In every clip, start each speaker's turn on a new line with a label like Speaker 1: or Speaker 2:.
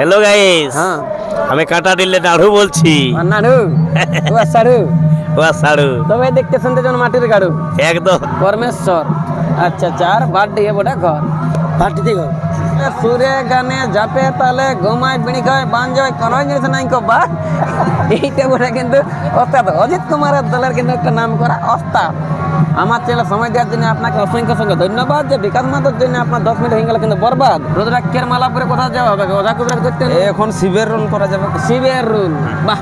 Speaker 1: Hello guys
Speaker 2: হ্যাঁ।
Speaker 1: আমি কাটা দিলে নাড়ু বলছি।
Speaker 2: নাড়ু? ওয়া সাড়ু?
Speaker 1: ওয়া সাড়ু।
Speaker 2: তবে দেখতে শুনতে যেন মাটির গাড়ু।
Speaker 1: একদম।
Speaker 2: পরমেশ্বর। আচ্ছা চার দিয়ে বটা ঘর। বাড়িতে ঘর সুরে গানে জাপে তালে ঘুমায় বিড়ি খায় বান যায় কোনো জিনিস নাই কো বা? এইটা বলে কিন্তু ওস্তাদ অজিত কুমারের দলের কিন্তু একটা নাম করা ওস্তাদ। আমার চ্যানেল সময় দেওয়ার জন্য আপনাকে অসংখ্য অসংখ্য ধন্যবাদ যে বিকাশ মাতার জন্য আপনার দশ মিনিট হয়ে গেল কিন্তু বরবাদ। রুদ্রাক্ষের মালা পরে কোথাও যাওয়া হবে? ওঝা কুবরাক দেখতে
Speaker 3: এখন শিবের রুল করা যাবে।
Speaker 2: শিবের রুল বাহ।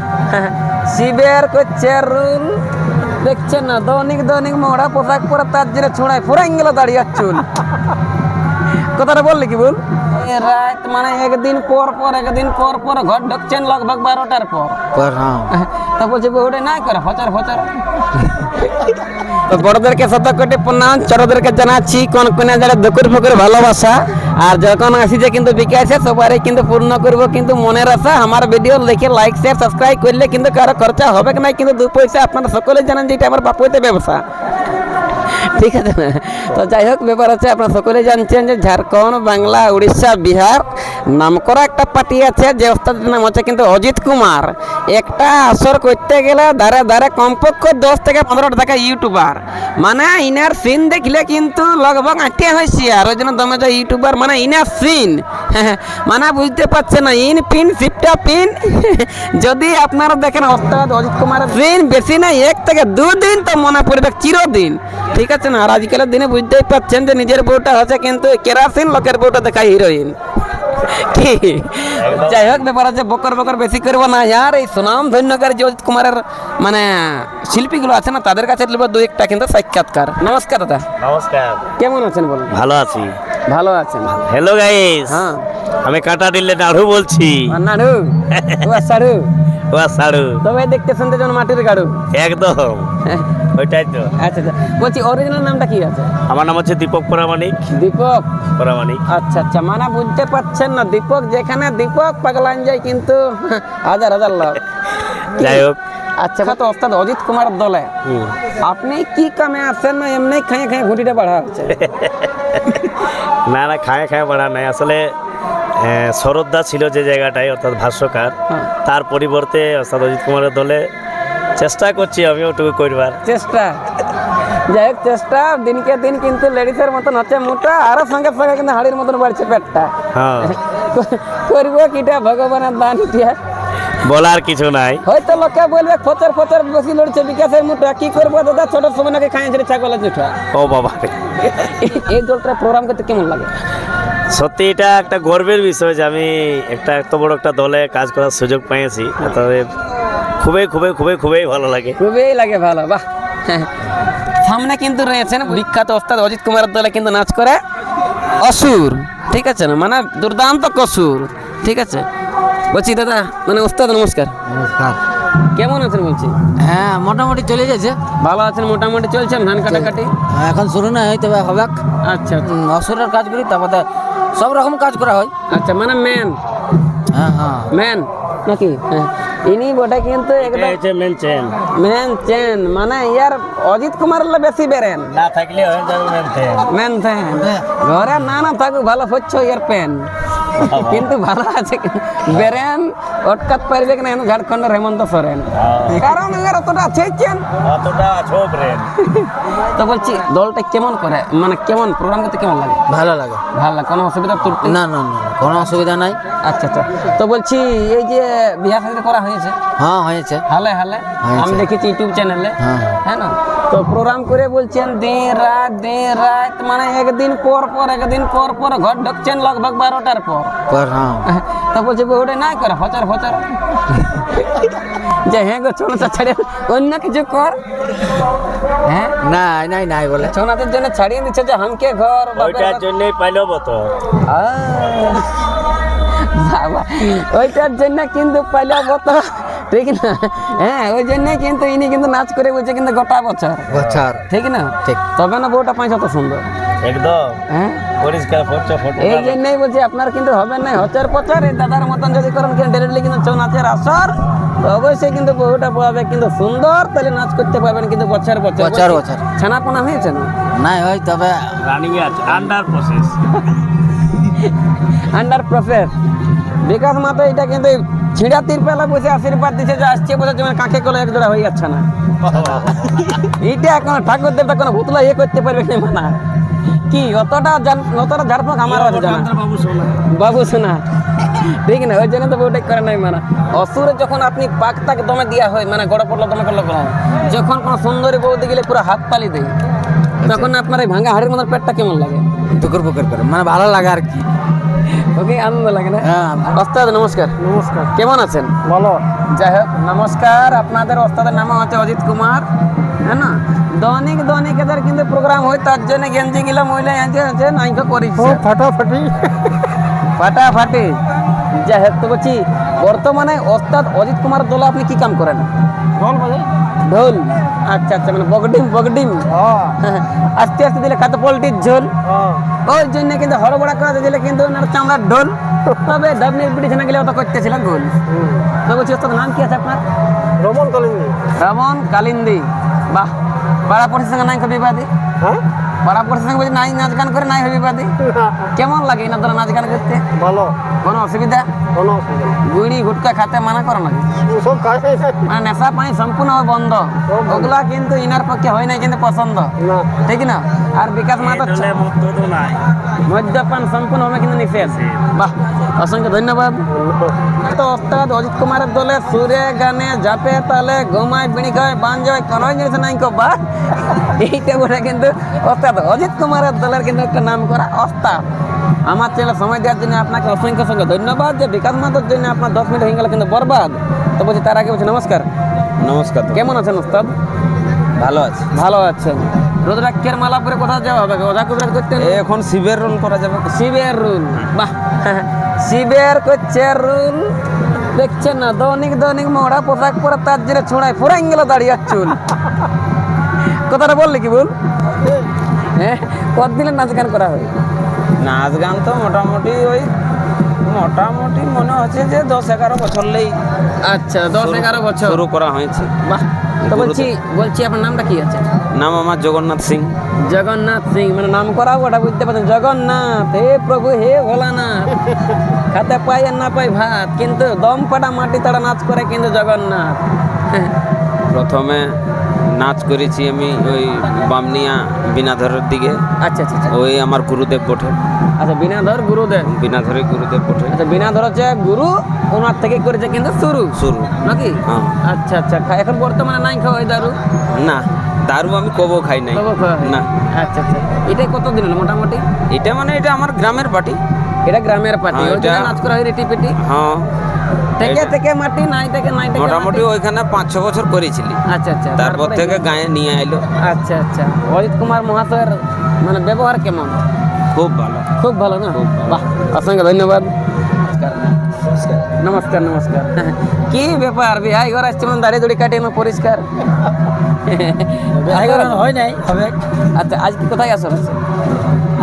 Speaker 2: শিবের করছে রুল। দেখছেন না? দৈনিক দৈনিক মোড়া পোশাক পরে তার জন্য ছোঁড়ায় ফুরাই গেল দাঁড়িয়ে চুল। কথাটা বললি কি বল? রাত মানে একদিন পর পর একদিন পর পর ঘর ঢুকছেন লগভগ বারোটার পর।
Speaker 3: পর হ্যাঁ।
Speaker 2: তা বলছে বউটা না করে ফচার ফচার। তো বড়দেরকে শত কোটি প্রণাম ছোটদেরকে জানাচ্ছি কোন কোন যারা দুকুর ফুকুর ভালোবাসা আর যখন আসিছে কিন্তু বিকাশে সবারই কিন্তু পূর্ণ করব কিন্তু মনের আশা। আমার ভিডিও দেখে লাইক শেয়ার সাবস্ক্রাইব করলে কিন্তু কারও খরচা হবে কি না কিন্তু দু পয়সা আপনারা সকলে জানেন যে এটা আমার বাপুতে ব্যবসা। ঠিক আছে তো যাই হোক, ব্যাপার আছে আপনার সকলে জানছেন যে ঝাড়খণ্ড, বাংলা, উড়িষ্যা, বিহার নাম করা একটা পার্টি আছে, যে ওস্তাদের নাম হচ্ছে কিন্তু অজিত কুমার। একটা আসর করতে গেলে ধারে ধারে কমপক্ষে দশ থেকে পনেরোটা টাকা ইউটিউবার। মানে ইনার সিন দেখলে কিন্তু লগভগ আটকে হয়েছে আর, ওই জন্য দমে যে ইউটিউবার মানে ইনার সিন মানে বুঝতে পারছে না। In pin সিপটা pin. যদি আপনারা দেখেন ওস্তাদ অজিত কুমারের সিন বেশি না এক থেকে দুদিন তো মনে পড়বে চিরদিন। ঠিক আছে না? আর আজকালের দিনে বুঝতেই পারছেন যে নিজের বউটা হচ্ছে কিন্তু কেরাসিন লোকের বউটা দেখায় হিরোইন। কি? যাই হোক ব্যাপার আছে বকর বকর বেশি করব না। আর এই সুনাম ধন্যকার যে অজিত কুমারের মানে শিল্পীগুলো আছে না তাদের কাছে নেব দু একটা কিন্তু সাক্ষাৎকার। নমস্কার দাদা।
Speaker 1: নমস্কার।
Speaker 2: কেমন আছেন বলুন?
Speaker 1: ভালো আছি।
Speaker 2: ভালো আছেন।
Speaker 1: হ্যালো গাইস
Speaker 2: হ্যাঁ।
Speaker 1: আমি কাটা দিলে নাড়ু বলছি।
Speaker 2: নাড়ু? ও সাড়ু?
Speaker 1: ও সাড়ু।
Speaker 2: তবে দেখতে শুনতে যেন মাটির গাড়ু
Speaker 1: একদম। ওইটাই তো।
Speaker 2: আচ্ছা আচ্ছা। বলছি অরিজিনাল নামটা কি আছে?
Speaker 1: আমার নাম হচ্ছে দীপক পরামানিক
Speaker 2: দীপক?
Speaker 1: পরামানিক
Speaker 2: আচ্ছা আচ্ছা। মানে বুঝতে পারছেন না দীপক যেখানে দীপক পাগলান যায় কিন্তু হাজার হাজার লোক
Speaker 1: যাই হোক।
Speaker 2: আচ্ছা তো ওস্তাদ অজিত কুমার দলে। আপনি কি কামে আসেন না এমনি খাইয়ে খাইয়ে ঘুটিটা বাড়া হচ্ছে?
Speaker 1: না না খায় খায় বাড়া নাই। আসলে আহ, শরৎদা ছিল যে জায়গাটায় অর্থাৎ ভাষ্যকার।
Speaker 2: হ্যাঁ।
Speaker 1: তার পরিবর্তে অর্থাৎ অজিত কুমারের দলে চেষ্টা করছি আমি ওটুকু করবার।
Speaker 2: চেষ্টা। যাই হোক চেষ্টা। দিনকে দিন কিন্তু লেডিসের মতন হচ্ছে মোটা আরও সঙ্গে সঙ্গে কিন্তু হাড়ির মতন বাড়ছে পেটটা।
Speaker 1: হ্যাঁ।
Speaker 2: করব কিটা ভগবানের দান
Speaker 1: বলার কিছু নাই।
Speaker 2: হয়তো লোকে বলবে ফচর ফচর বেশি লড়ছে বিকাশের মুঠা কি করব দাদা? ছোট সময় নাকি খাইয়ে ছেড়ে ছাগলের জুঠা
Speaker 1: ও বাবা।
Speaker 2: এই দলটা প্রোগ্রাম করতে কেমন লাগে?
Speaker 1: সত্যি এটা একটা গর্বের বিষয় যে আমি একটা এত বড় একটা দলে কাজ করার সুযোগ পেয়েছি। অতএব খুবই খুবই খুবই খুবই ভালো লাগে।
Speaker 2: খুবই লাগে ভালো বাহ। সামনে কিন্তু রয়েছেন বিখ্যাত ওস্তাদ অজিত কুমারের দলে কিন্তু নাচ করে অসুর ঠিক আছে না? মানে দুর্দান্ত কসুর ঠিক আছে? বলছি দাদা মানে ওস্তাদ নমস্কার।
Speaker 3: নমস্কার।
Speaker 2: কেমন আছেন বলছি?
Speaker 3: হ্যাঁ মোটামুটি চলে যাচ্ছে
Speaker 2: ভালো আছেন মোটামুটি চলছেন ধান কাটাকাটি?
Speaker 3: এখন শুরু না হয় তবে হবে
Speaker 2: আচ্ছা আচ্ছা।
Speaker 3: অসুরের কাজ করি তারপরে সব রকম কাজ করা হয়।
Speaker 2: আচ্ছা মানে ম্যান?
Speaker 3: হ্যাঁ হ্যাঁ।
Speaker 2: ম্যান? নাকি? হ্যাঁ। ইনি বটে কিন্তু একদম
Speaker 1: মেন চেন
Speaker 2: ম্যান চেন মানে ইয়ার অজিত কুমার বেশি বেরেন।
Speaker 1: না থাকলে হয়ে যাবে মেন চেন
Speaker 2: মেন চেন ঘরে না না থাকুক ভালো হচ্ছে ইয়ার পেন কিন্তু ভালো আছে বেরেন অটকাত পারবে কিনা এখন ঝাড়খণ্ডের হেমন্ত সরেন। কারণ এর অতটা চেয়েছেন
Speaker 1: অতটা ছোপ রে
Speaker 2: তো বলছি দলটা কেমন করে? মানে কেমন প্রোগ্রাম করতে কেমন লাগে?
Speaker 3: ভালো লাগে।
Speaker 2: ভালো লাগে? কোনো অসুবিধা
Speaker 3: না না না কোনো অসুবিধা নাই।
Speaker 2: আচ্ছা আচ্ছা। তো বলছি এই যে বিহার সাথে করা হয়েছে?
Speaker 3: হ্যাঁ হয়েছে।
Speaker 2: হালে হালে। আমি দেখেছি ইউটিউব চ্যানেলে।
Speaker 3: হ্যাঁ।
Speaker 2: হ্যাঁ না? তো প্রোগ্রাম করে বলছেন দিন রাত দিন রাত মানে একদিন পর পর একদিন পর পর ঘর ঢুকছেন লগভগ বারোটার পর।
Speaker 3: পর হ্যাঁ।
Speaker 2: তো বলছে ওটা না করে ফচার ফচার যে হ্যাঁ গো ছোনা ছাড়িয়ে অন্য কিছু কর। হ্যাঁ?
Speaker 3: নাই নাই নাই বলে।
Speaker 2: ছোনাদের জন্য ছাড়িয়ে দিচ্ছে যে হামকে ঘর
Speaker 1: ওইটার জন্যই পাইলো বতো।
Speaker 2: আহ, বাবা, ওইটার জন্য কিন্তু পাইলে মতো ঠিক না? হ্যাঁ ওই জন্যই কিন্তু ইনি কিন্তু নাচ করে বলছে কিন্তু গোটা বছর।
Speaker 3: বছর।
Speaker 2: ঠিক না?
Speaker 3: ঠিক।
Speaker 2: তবে না বউটা পাঁচ অত সুন্দর।
Speaker 1: একদম।
Speaker 2: হ্যাঁ?
Speaker 1: পরিষ্কার ফটো ফটো
Speaker 2: এই জন্যই বলছি আপনার কিন্তু হবে না হচার পচার এই দাদার মতন যদি করেন কিন্তু ডেলিভারি কিন্তু ছৌ নাচের আসর তো অবশ্যই কিন্তু বহুটা পাবে কিন্তু সুন্দর তাহলে নাচ করতে পারবেন কিন্তু বছর বছর।
Speaker 3: বছর বছর।
Speaker 2: ছানাপোনা হয়েছে না?
Speaker 3: নাই হয় তবে
Speaker 1: রানিং আছে under process
Speaker 2: under process bKash মাতো এটা কিন্তু ছিঁড়া তিরপালা বসে আশীর্বাদ দিচ্ছে যে আসছে বলে যেমন কাকে কলে এক জোড়া হয়ে যাচ্ছে না। এটা এখন ঠাকুর দেবতা কোনো ভুতলা ইয়ে করতে পারবে না মানা কি অতটা অতটা ঝাড়ফাঁক আমার আছে জানা। বাবু শোনা। ঠিক না ওই জন্য তো ওটাই করে নাই মানে অসুরে যখন আপনি পাক তাক দমে দিয়া হয় মানে গড় পড়ল দমে করল করা হয়। যখন কোনো সুন্দরী বৌদি গেলে পুরো হাত তালি দেয়। তখন আপনার এই ভাঙা হাড়ির মতো পেটটা কেমন লাগে?
Speaker 3: পুকুর পুকুর করে। মানে ভালো লাগে আর কি।
Speaker 2: ওকে আনন্দ লাগে না?
Speaker 3: হ্যাঁ
Speaker 2: ওস্তাদ নমস্কার।
Speaker 4: নমস্কার।
Speaker 2: কেমন আছেন?
Speaker 4: ভালো।
Speaker 2: যাই হোক নমস্কার। আপনাদের ওস্তাদের নাম হচ্ছে অজিত কুমার। হ্যাঁ না? দৈনিক দৈনিক এদের কিন্তু প্রোগ্রাম হয় তার জন্য গেঞ্জি গিলা মহিলা আছে আছে নাইকো করিছে।
Speaker 4: ফাটাফাটি।
Speaker 2: ফাটাফাটি। যাই হোক তো বলছি বর্তমানে ওস্তাদ অজিত কুমার দোলা আপনি কি কাম করেন?
Speaker 4: ঢোল বাজে
Speaker 2: ঢোল? আচ্ছা আচ্ছা মানে বগডিম বগডিম।
Speaker 4: হ্যাঁ।
Speaker 2: আস্তে আস্তে দিলে খাতে পোলট্রির ঝোল।
Speaker 4: হ্যাঁ।
Speaker 2: ওই জন্য কিন্তু হরবড়া করাতে দিলে কিন্তু চামড়ার ঢোল। তবে ডাবনির পিটিছানা গেলে ওটা করতেছিলাম গোল। তো বলছি ওস্তাদ নাম কি আছে আপনার?
Speaker 4: রমন কালিন্দি।
Speaker 2: রমন কালিন্দি। বাহ পাড়া পড়ছে নাই বিবাদী।
Speaker 4: হ্যাঁ?
Speaker 2: পড়শির সঙ্গে বলছি নাই নাচ গান করে নাই হবে বিবাদী কেমন লাগে না তোরা নাচ গান করতে?
Speaker 4: ভালো।
Speaker 2: কোনো অসুবিধা?
Speaker 4: কোনো অসুবিধা
Speaker 2: গুড়ি গুটকা খাতে মানা করো নাকি?
Speaker 4: ওসব খায়
Speaker 2: মানে নেশা পানি সম্পূর্ণ বন্ধ। ওগুলা কিন্তু ইনার পক্ষে হয় নাই কিন্তু পছন্দ। ঠিক না? আর বিকাশ মাতো
Speaker 1: তো
Speaker 2: মদ্যপান সম্পূর্ণ হবে কিন্তু নিষেধ। বাহ অসংখ্য ধন্যবাদ। তো ওস্তাদ অজিত কুমারের দলে সুরে গানে জাপে তালে ঘুমায় বিড়ি খায় বান যায় কোনো জিনিস নাই কো বা এইটা বলে কিন্তু ওস্তাদ অজিত কুমারের দলের কিন্তু একটা নাম করা ওস্তাদ আমার চ্যানেল সময় দেওয়ার জন্য আপনাকে অসংখ্য অসংখ্য ধন্যবাদ যে বিকাশ মাতার জন্য আপনার দশ মিনিট হয়ে গেল কিন্তু বরবাদ। তো বলছি তার আগে বলছি নমস্কার।
Speaker 5: নমস্কার।
Speaker 2: কেমন আছেন ওস্তাদ
Speaker 5: ভালো আছে।
Speaker 2: ভালো আছেন। রুদ্রাক্ষের মালা পরে কোথাও যাওয়া হবে? কুবরাজ করতে
Speaker 5: এখন শিবের রুল করা যাবে।
Speaker 2: শিবের রুল। বাহ। শিবের করছে রুল। দেখছেন না দৈনিক দৈনিক মোড়া পোশাক পরে তার জন্য ছোড়ায়। ফুরাই গেল দাঁড়িয়ে চুল। কথাটা বললি কি বল? হ্যাঁ কতদিনের নাচ গান করা হয়?
Speaker 5: নাচ গান তো মোটামুটি ওই মোটামুটি মনে হচ্ছে যে দশ এগারো বছর লেই
Speaker 2: আচ্ছা দশ এগারো বছর।
Speaker 5: শুরু করা হয়েছে।
Speaker 2: বাহ তো বলছি বলছি আপনার নামটা কি আছে?
Speaker 5: নাম আমার জগন্নাথ সিং।
Speaker 2: জগন্নাথ সিং মানে নাম করাও ওটা বুঝতে পারছেন। জগন্নাথ হে প্রভু হে ভোলানাথ। খাতে পাই আর না পাই ভাত কিন্তু দম পাটা মাটি তাড়া নাচ করে কিন্তু জগন্নাথ।
Speaker 5: প্রথমে নাচ করেছি আমি ওই বামনিয়া বিনাধরের দিকে।
Speaker 2: আচ্ছা আচ্ছা আচ্ছা।
Speaker 5: ওই আমার গুরুদেব বটে।
Speaker 2: আচ্ছা বিনাধর গুরুদেব?
Speaker 5: বিনাধরে গুরুদেব বটে।
Speaker 2: আচ্ছা বিনাধর হচ্ছে গুরু ওনার থেকে করেছে কিন্তু শুরু।
Speaker 5: শুরু।
Speaker 2: নাকি?
Speaker 5: হ্যাঁ।
Speaker 2: আচ্ছা আচ্ছা এখন বর্তমানে নাই খাওয়া এই দারু?
Speaker 5: না দারু আমি কবো খাই নাই। না।
Speaker 2: আচ্ছা আচ্ছা। এটা কত দিন হলো মোটামুটি?
Speaker 5: এটা মানে এটা আমার গ্রামের পার্টি।
Speaker 2: এটা গ্রামের পার্টি।
Speaker 5: হ্যাঁ,
Speaker 2: নাচ করা হয় রেটি পেটি
Speaker 5: হ্যাঁ।
Speaker 2: থেকে থেকে মাটি নাই থেকে নাই থেকে
Speaker 5: মোটামুটি ওইখানে পাঁচ ছ বছর করেছিলি।
Speaker 2: আচ্ছা আচ্ছা
Speaker 5: তারপর থেকে গায়ে নিয়ে আইলো।
Speaker 2: আচ্ছা আচ্ছা। অজিত কুমার মহাশয়ের মানে ব্যবহার কেমন?
Speaker 5: খুব ভালো।
Speaker 2: খুব ভালো না? বাহ অসংখ্য ধন্যবাদ। নমস্কার নমস্কার। কি ব্যাপার? বিহাই ঘর আসছে মানে দাড়ি দুড়ি কাটে না পরিষ্কার?
Speaker 4: হয় নাই হবে।
Speaker 2: আচ্ছা আজকে কোথায় আসো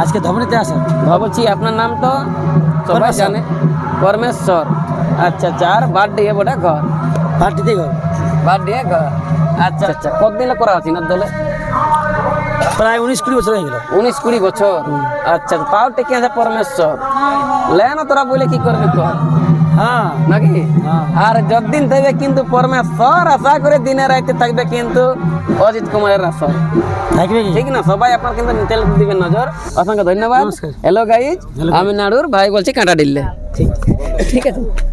Speaker 4: আজকে ধমনীতে আসেন
Speaker 2: ভাবছি আপনার নাম তো সবাই জানে। পরমেশ্বর আচ্ছা আচ্ছা আর বার্থডে বটে ঘর?
Speaker 4: পার্টিতে গো
Speaker 2: বার্থডে ঘর? আচ্ছা আচ্ছা কতদিন করা আছে না দলে?
Speaker 4: প্রায় উনিশ কুড়ি বছর হয়ে গেল।
Speaker 2: উনিশ কুড়ি বছর? আচ্ছা তাও টেকে আছে পরমেশ্বর। লে না তোরা বলে কি করবি তো
Speaker 4: হ্যাঁ।
Speaker 2: নাকি? আর যতদিন থাকবে কিন্তু পরমেশ্বর আশা করে দিনে রাইতে থাকবে কিন্তু অজিত কুমারের আসর।
Speaker 4: থাকবে
Speaker 2: ঠিক না? সবাই আপনার কিন্তু তেল দিবেন নজর। অসংখ্য ধন্যবাদ। হ্যালো গাইজ আমি নাড়ুর ভাই বলছি কাঁটা ডিল্লে। ঠিক। ঠিক আছে।